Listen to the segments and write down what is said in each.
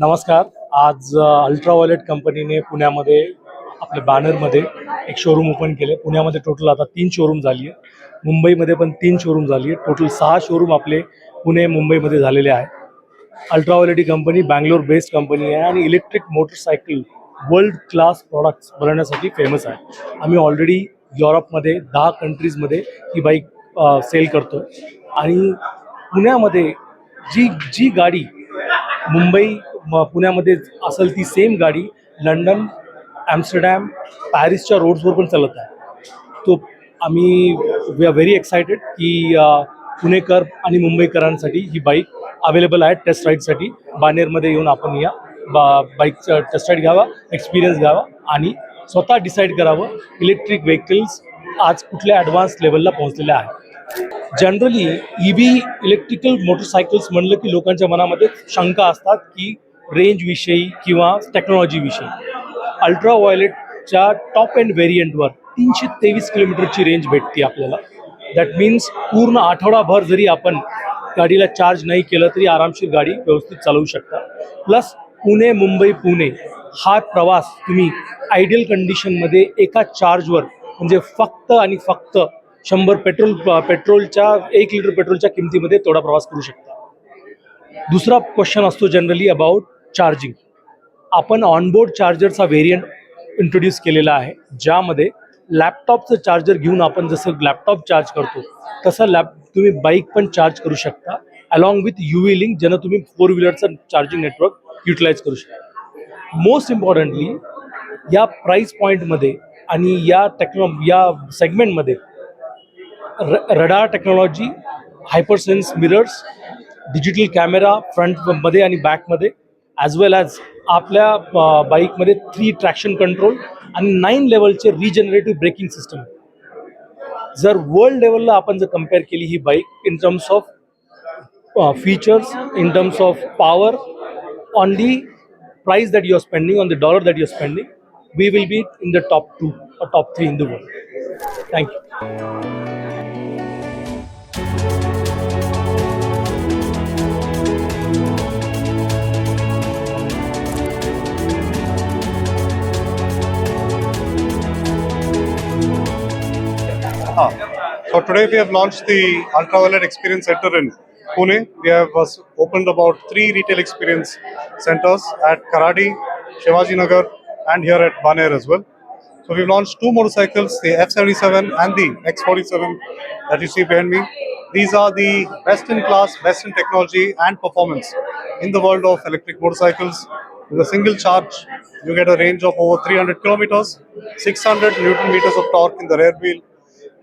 नमस्कार. आज अल्ट्राव्हायोलेट कंपनीने पुण्यामध्ये आपल्या बॅनरमध्ये एक शोरूम ओपन केले पुण्यामध्ये टोटल आता तीन शोरूम झाली आहे मुंबईमध्ये पण तीन शोरूम झाली आहे टोटल सहा शोरूम आपले पुणे मुंबईमध्ये झालेले आहे. अल्ट्राव्हायोलेट ही कंपनी बँगलोर बेस्ड कंपनी आहे आणि electric motorcycle world class products बनवण्यासाठी फेमस आहे. आम्ही ऑलरेडी युरोपमध्ये दहा कंट्रीजमध्ये ही बाईक सेल करतो आणि पुण्यामध्ये जी जी गाडी मुंबई पुण्यामध्ये असेल ती सेम गाडी. लंडन ॲम्स्टरडॅम पॅरिसच्या रोड्सवर पण चालत आहे. तो आम्ही वी आर व्हेरी एक्सायटेड की पुणेकर आणि मुंबईकरांसाठी ही बाईक अवेलेबल आहे टेस्ट राईडसाठी बानेरमध्ये येऊन आपण या. बा बाईकचं टेस्ट राईड घ्यावा एक्सपिरियन्स घ्यावा आणि स्वतः डिसाईड करावं इलेक्ट्रिक व्हेकल्स आज कुठल्या ॲडव्हान्स लेवलला पोहोचलेल्या आहेत. Generally E V electrical motorcycles म्हणलं की लोकांच्या मनामध्ये शंका असतात की रेंजविषयी किंवा टेक्नॉलॉजीविषयी अल्ट्रा वॉयलेटच्या टॉप एंड व्हेरियंटवर तीनशे तेवीस किलोमीटरची रेंज भेटते आपल्याला. दॅट मीन्स पूर्ण आठवडाभर जरी आपण गाडीला चार्ज नाही केलं तरी आरामशीर गाडी व्यवस्थित चालवू शकता. प्लस पुणे मुंबई पुणे हा प्रवास तुम्ही आयडियल कंडिशनमध्ये एका चार्जवर म्हणजे फक्त आणि फक्त शंभर पेट्रोल पेट्रोलच्या एक लिटर पेट्रोलच्या किमतीमध्ये तेवढा प्रवास करू शकता. दुसरा क्वेश्चन असतो जनरली अबाउट चार्जिंग आपण ऑनबोर्ड चार्जरचा व्हेरियंट इंट्रोड्यूस केलेला आहे. ज्यामध्ये लॅपटॉपचं चार्जर घेऊन आपण जसं लॅपटॉप चार्ज करतो तसं लॅप तुम्ही बाईक पण चार्ज करू शकता along with U V link ज्यानं तुम्ही फोर व्हीलरचं चार्जिंग नेटवर्क युटिलाइज करू शकता. मोस्ट इम्पॉर्टंटली या प्राईस पॉईंटमध्ये आणि या टेक्नो या सेगमेंटमध्ये र radar technology hypersense mirrors digital camera फ्रंटमध्ये आणि बॅकमध्ये ॲज वेल ॲज आपल्या बाईकमध्ये थ्री ट्रॅक्शन कंट्रोल आणि नाईन लेवलचे रिजनरेटिव्ह ब्रेकिंग सिस्टम जर वर्ल्ड लेवलला आपण जर कंपेअर केली ही bike in terms of features in terms of power on the price that you are spending on the dollar that you are spending we will be in the top two top three in the world thank you So today we have launched the Ultraviolet Experience Center in Pune. We have uh, opened about three retail experience centers at Karadi, Shivaji Nagar, and here at Baner as well. So we've launched two motorcycles, the F77 and the X47 that you see behind me. These are the best in class, best in technology and performance in the world of electric motorcycles. With a single charge, you get a range of over 300 kilometers, 600 newton meters of torque in the rear wheel,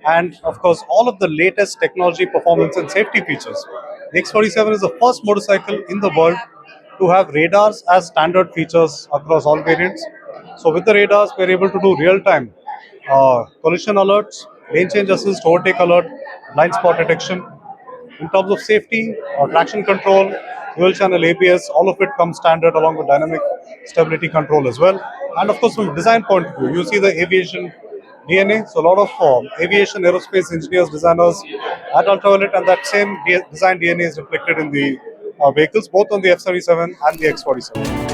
and of course all of the latest technology performance and safety features. The x47 is the first motorcycle in the world to have radars as standard features across all variants. So with the radars we're able to do real time uh, collision alerts lane change assist overtake alert blind spot detection. In terms of safety or traction control dual channel abs all of it comes standard along with dynamic stability control as well. And of course from design point of view you see the aviation DNA. So a lot of uh, aviation, aerospace engineers, designers at Ultraviolet, and that same design DNA is reflected in the uh, vehicles, both on the F-37 and the X-47.